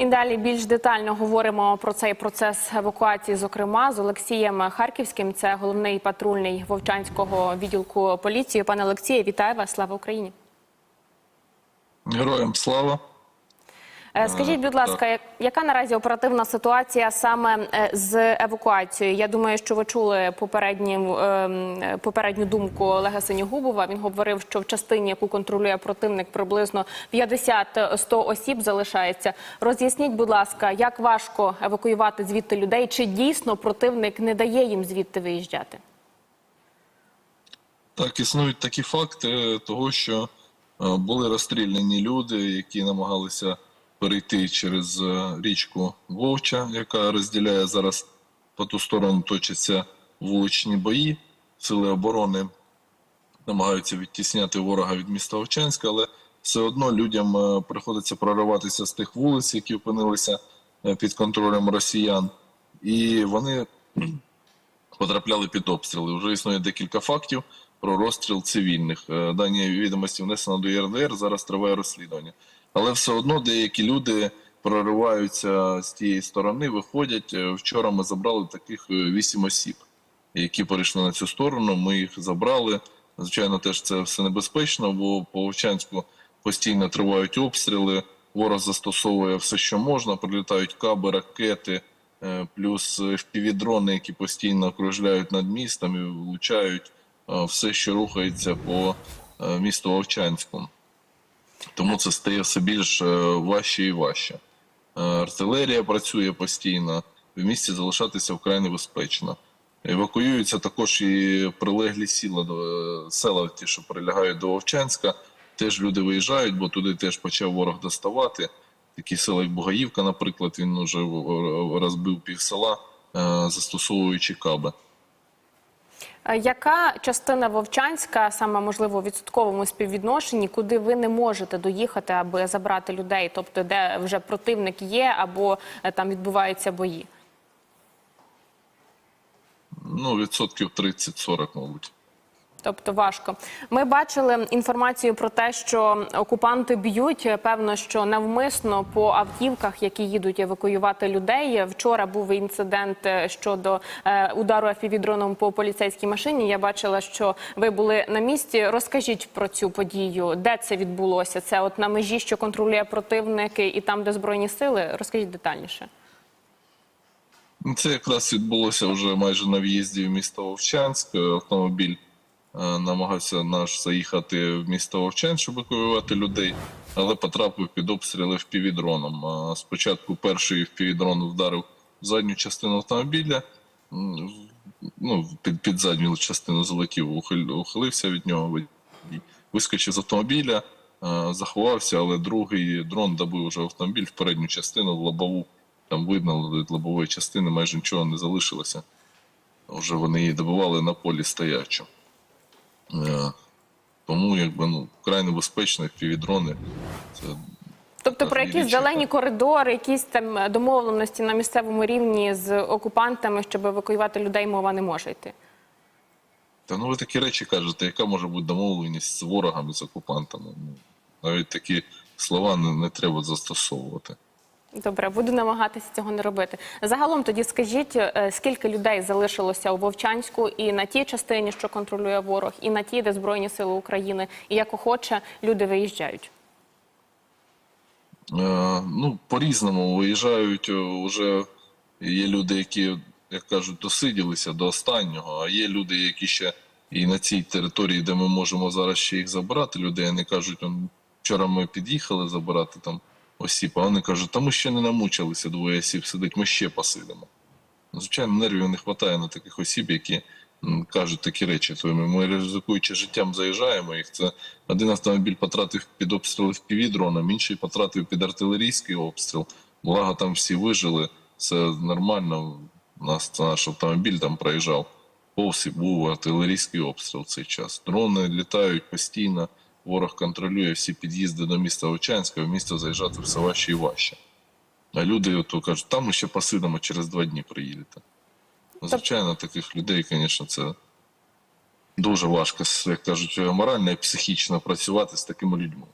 І далі більш детально говоримо про цей процес евакуації, зокрема з Олексієм Харківським. Це головний патрульний Вовчанського відділку поліції. Пане Олексію, вітаю вас! Слава Україні! Героям слава. Е, Скажіть, будь ласка, яка наразі оперативна ситуація саме е, з евакуацією? Я думаю, що ви чули попередню, ем, попередню думку Олега Синігубова. Він говорив, що в частині, яку контролює противник, приблизно 50-100 осіб залишається. Роз'ясніть, будь ласка, як важко евакуювати звідти людей? Чи дійсно противник не дає їм звідти виїжджати? Так, існують такі факти того, що е, були розстріляні люди, які намагалися перейти через е, річку Вовча, яка розділяє зараз по ту сторону точаться вуличні бої. Сили оборони намагаються відтісняти ворога від міста Овчанська, але все одно людям е, приходиться прориватися з тих вулиць, які опинилися е, під контролем росіян. І вони потрапляли під обстріли. Вже існує декілька фактів про розстріл цивільних. Дані відомості внесено до ЄРДР, зараз триває розслідування. Але все одно деякі люди прориваються з тієї сторони, виходять. Е, Вчора ми забрали таких е, вісім осіб, які перейшли на цю сторону. Ми їх забрали. Звичайно, теж це все небезпечно, бо по Овчанську постійно тривають обстріли. Ворог застосовує все, що можна. Прилітають каби, ракети, е, плюс впівдрони, які постійно окружляють над містом і влучають все, що рухається по місту Овчанську. Тому це стає все більш е, важче і важче. Е, Артилерія працює постійно, в місті залишатися вкрай небезпечно. Евакуюються також і прилеглі сіла до е, села, ті, що прилягають до Вовчанська. Теж люди виїжджають, бо туди теж почав ворог доставати. Такі села, як Бугаївка, наприклад, він вже розбив пів села, застосовуючи каби. Е, Яка частина Вовчанська, саме можливо, в відсотковому співвідношенні, куди ви не можете доїхати, аби забрати людей, тобто де вже противник є або е, там відбуваються бої? Ну, відсотків 30-40, мабуть. Тобто важко. Ми бачили інформацію про те, що окупанти б'ють. Певно, що навмисно по автівках, які їдуть евакуювати людей. Вчора був інцидент е, щодо е, удару афівідроном по поліцейській машині. Я бачила, що ви були на місці. Розкажіть про цю подію, де це відбулося? Це от на межі, що контролює противники, і там, де збройні сили. Розкажіть детальніше. Ну, Це якраз відбулося вже майже на в'їзді в місто Вовчанськ. Автомобіль намагався наш заїхати в місто Вовчанськ, щоб евакуювати людей, але потрапив під обстріли впівдроном. Е, Спочатку перший впівдрон вдарив в задню частину автомобіля, ну, під, під задню частину залетів, ухилився від нього, вискочив з автомобіля, е, заховався, але другий дрон добив вже автомобіль в передню частину, в лобову. Там видно, від лобової частини майже нічого не залишилося. Вже вони її добивали на полі стоячу. Е, Тому якби ну вкрай небезпечно півдрони. Це Тобто про якісь зелені коридори, якісь там домовленості на місцевому рівні з окупантами, щоб евакуювати людей, мова не може йти. та ну ви такі речі кажете, яка може бути домовленість з ворогами, з окупантами. Ну, навіть такі слова не, не треба застосовувати. Добре, буду намагатися цього не робити. Загалом тоді скажіть, е, скільки людей залишилося у Вовчанську і на тій частині, що контролює ворог, і на тій, де Збройні Сили України, і як охоче люди виїжджають. Е, ну, по-різному виїжджають е, вже є люди, які, як кажуть, досиділися до останнього, а є люди, які ще і на цій території, де ми можемо зараз ще їх забрати, людей, вони кажуть, вчора ми під'їхали забирати там осіб, а вони кажуть, та ми ще не намучилися, двоє осіб сидить, ми ще посидимо. Ну, Звичайно, нервів не вистачає на таких осіб, які кажуть такі речі. Тому ми ризикуючи життям, заїжджаємо їх. Це один автомобіль потратив під обстріл півдроном, інший потратив під артилерійський обстріл. Благо там всі вижили, це нормально. Нас наш автомобіль там проїжджав. Повз і був артилерійський обстріл в цей час. Дрони літають постійно. Ворог контролює всі під'їзди до міста Овчанська, в місто заїжджати все важче і важче. А люди то кажуть, там ми ще посидимо, через два дні приїдете. Ну, Звичайно, таких людей, звісно, це дуже важко, як кажуть, морально і психічно працювати з такими людьми.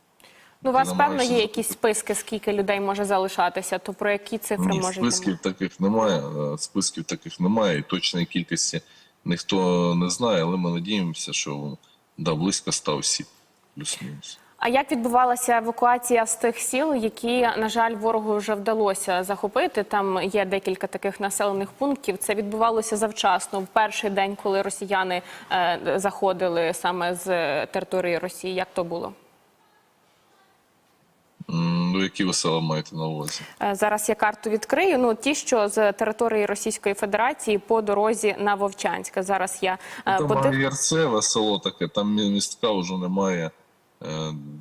Ну, у вас певно є якісь списки, скільки людей може залишатися. То про які цифри Ні, може списків таких немає. е, Списків таких немає, і точної кількості ніхто не знає, але ми надіємося, що да, близько 100 осіб, плюс-мінус. А як відбувалася евакуація з тих сіл, які, на жаль, ворогу вже вдалося захопити? Там є декілька таких населених пунктів. Це відбувалося завчасно в перший день, коли росіяни е, заходили саме з е, території Росії. Як то було? Ну, які ви села маєте на увазі? Е, Зараз я карту відкрию. Ну ті, що з території Російської Федерації по дорозі на Вовчанське. Зараз я е, Там подив... Село таке, там містка вже немає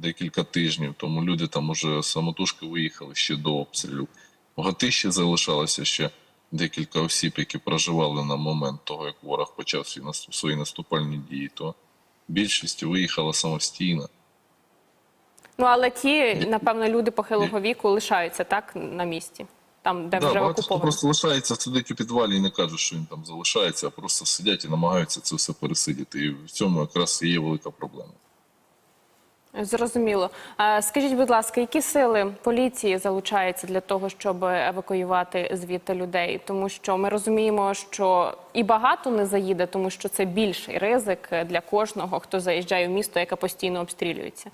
декілька тижнів, тому люди там уже самотужки виїхали ще до обстрілів. В Гатищі залишалося ще декілька осіб, які проживали на момент того, як ворог почав свої, свої наступальні дії, то більшість виїхала самостійно. Ну але ті, напевно, люди похилого віку лишаються так на місці, там де Да, вже багато хто окуповано. просто лишається, сидить у підвалі і не каже, що він там залишається, а просто сидять і намагаються це все пересидіти. І в цьому якраз і є велика проблема. Зрозуміло. Скажіть, будь ласка, які сили поліції залучаються для того, щоб евакуювати звідти людей? Тому що ми розуміємо, що і багато не заїде, тому що це більший ризик для кожного, хто заїжджає в місто, яке постійно обстрілюється.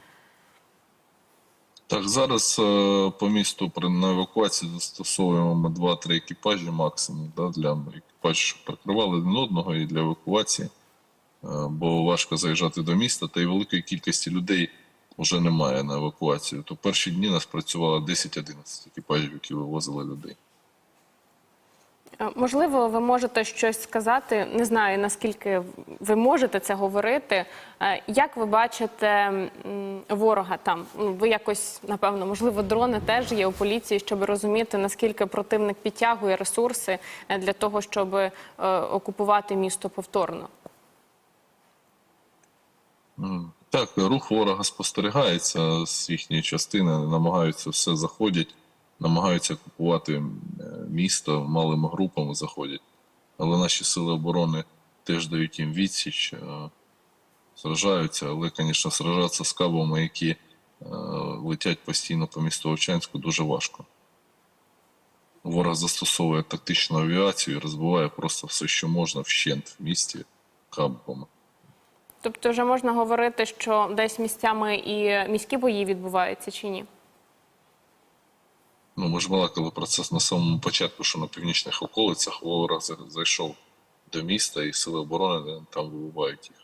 Так, зараз е, по місту при на евакуації застосовуємо ми 2-3 екіпажі максимум да, для екіпажів, щоб прикривали один одного і для евакуації, е, бо важко заїжджати до міста, та й великої кількості людей вже немає на евакуацію. То перші дні нас працювало 10-11 екіпажів, які вивозили людей. Е, Можливо, ви можете щось сказати. Не знаю наскільки ви можете це говорити. Е, Як ви бачите ворога там? Ну, Ви якось напевно, можливо, дрони теж є у поліції, щоб розуміти наскільки противник підтягує ресурси е, для того, щоб окупувати місто повторно. Так, рух ворога спостерігається з їхньої частини, намагаються все заходять, намагаються купувати е, місто малими групами заходять. Але наші сили оборони теж дають їм відсіч, е, сражаються, але, звісно, сражатися з кабами, які е, летять постійно по місту Овчанську, дуже важко. Ворог застосовує тактичну авіацію і розбиває просто все, що можна вщент в місті кабами. Тобто, вже можна говорити, що десь місцями і міські бої відбуваються чи ні? Ну, ми ж балакали про це на самому початку, що на північних околицях ворог зайшов до міста і сили оборони там вибивають їх.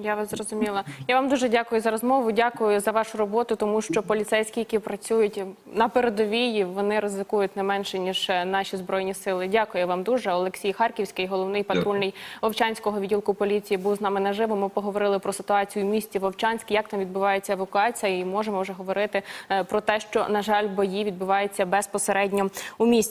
Я вас зрозуміла. Я вам дуже дякую за розмову. Дякую за вашу роботу, тому що поліцейські, які працюють на передовій, вони ризикують не менше ніж наші збройні сили. Дякую вам дуже. Олексій Харківський, головний патрульний Вовчанського відділку поліції, був з нами наживо. Ми поговорили про ситуацію в місті Вовчанськ, як там відбувається евакуація, і можемо вже говорити е, про те, що на жаль, бої відбуваються безпосередньо у місті.